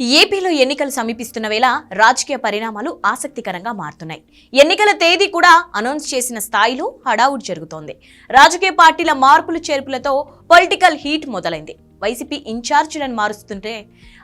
ఏపీలో ఎన్నికలు సమీపిస్తున్న వేళ రాజకీయ పరిణామాలు ఆసక్తికరంగా మారుతున్నాయి. ఎన్నికల తేదీ కూడా అనౌన్స్ చేసిన స్థాయిలో హడావుడి జరుగుతోంది. రాజకీయ పార్టీల మార్పులు చేర్పులతో పొలిటికల్ హీట్ మొదలైంది. వైసీపీ ఇన్ఛార్జీలను మారుస్తుంటే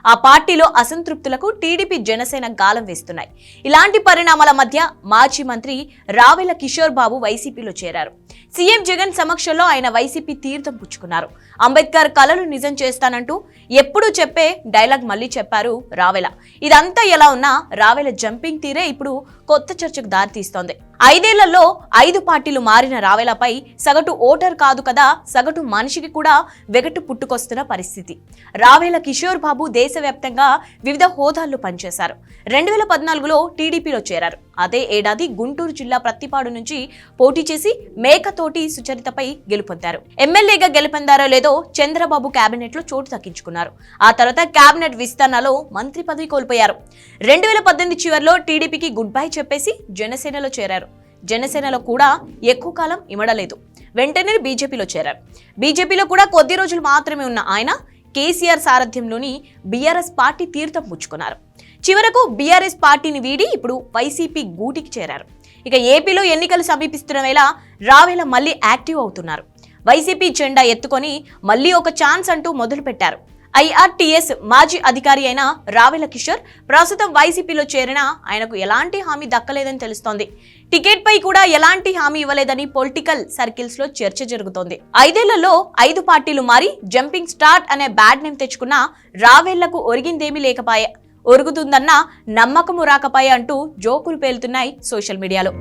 ఆ పార్టీలో అసంతృప్తులకు టీడీపీ జనసేన గాలం వేస్తున్నాయి. ఇలాంటి పరిణామాల మధ్య మాజీ మంత్రి రావెల కిషోర్ బాబు వైసీపీలో చేరారు. సీఎం జగన్ సమక్షంలో ఆయన వైసీపీ తీర్థం పుచ్చుకున్నారు. అంబేద్కర్ కలలు నిజం చేస్తానంటూ ఎప్పుడూ చెప్పే డైలాగ్ మళ్ళీ చెప్పారు రావెల. ఇదంతా ఎలా ఉన్నా రావెల జంపింగ్ తీరే ఇప్పుడు కొత్త చర్చకు దారితీస్తోంది ఐదేళ్ళలో ఐదు పార్టీలు మారిన రావెలపై సగటు ఓటర్ కాదు కదా సగటు మనిషికి కూడా వెగటు పుట్టుకొస్తున్న పరిస్థితి. రావేల కిషోర్ బాబు దేశవ్యాప్తంగా వివిధ హోదాల్లో పనిచేశారు. రెండు వేల పద్నాలుగులో టీడీపీలో చేరారు. అదే ఏడాది గుంటూరు జిల్లా ప్రత్తిపాడు నుంచి పోటీ చేసి మేకతోటి సుచరితపై గెలుపొందారు ఎమ్మెల్యేగా గెలుపొందారో లేదో చంద్రబాబు కేబినెట్లో చోటు దక్కించుకున్నారు. ఆ తర్వాత కేబినెట్ విస్తరణలో మంత్రి పదవి కోల్పోయారు. రెండు వేల పద్దెనిమిది చివరిలో టీడీపీకి గుడ్ బై చెప్పేసి జనసేనలో చేరారు. జనసేనలో కూడా ఎక్కువ కాలం ఇమడలేదు. వెంటనే బీజేపీలో చేరారు. బీజేపీలో కూడా కొద్ది రోజులు మాత్రమే ఉన్న ఆయన కేసీఆర్ సారథ్యంలోని బీఆర్ఎస్ పార్టీ తీర్థం పుచ్చుకున్నారు చివరకు బీఆర్ఎస్ పార్టీని వీడి ఇప్పుడు వైసీపీ గూటికి చేరారు. ఇక ఏపీలో ఎన్నికలు సమీపిస్తున్న వేళ రావేల మళ్ళీ యాక్టివ్ అవుతున్నారు. వైసీపీ జెండా ఎత్తుకొని మళ్ళీ ఒక ఛాన్స్ అంటూ మొదలుపెట్టారు. ఐఆర్టీఎస్ మాజీ అధికారి అయిన రావెల కిషోర్ ప్రస్తుతం వైసీపీలో చేరిన ఆయనకు ఎలాంటి హామీ దక్కలేదని తెలుస్తోంది. టికెట్ పై కూడా ఎలాంటి హామీ ఇవ్వలేదని పొలిటికల్ సర్కిల్స్లో చర్చ జరుగుతోంది. ఐదేళ్ళలో ఐదు పార్టీలు మారి జంపింగ్ స్టార్ట్ అనే బ్యాడ్ నేమ్ తెచ్చుకున్న రావెళ్ళకు ఒరిగిందేమీ లేకపాయే. ఒరుగుతుందన్న నమ్మకము రాకపాయే అంటూ జోకులు పేలుతున్నాయి సోషల్ మీడియాలో.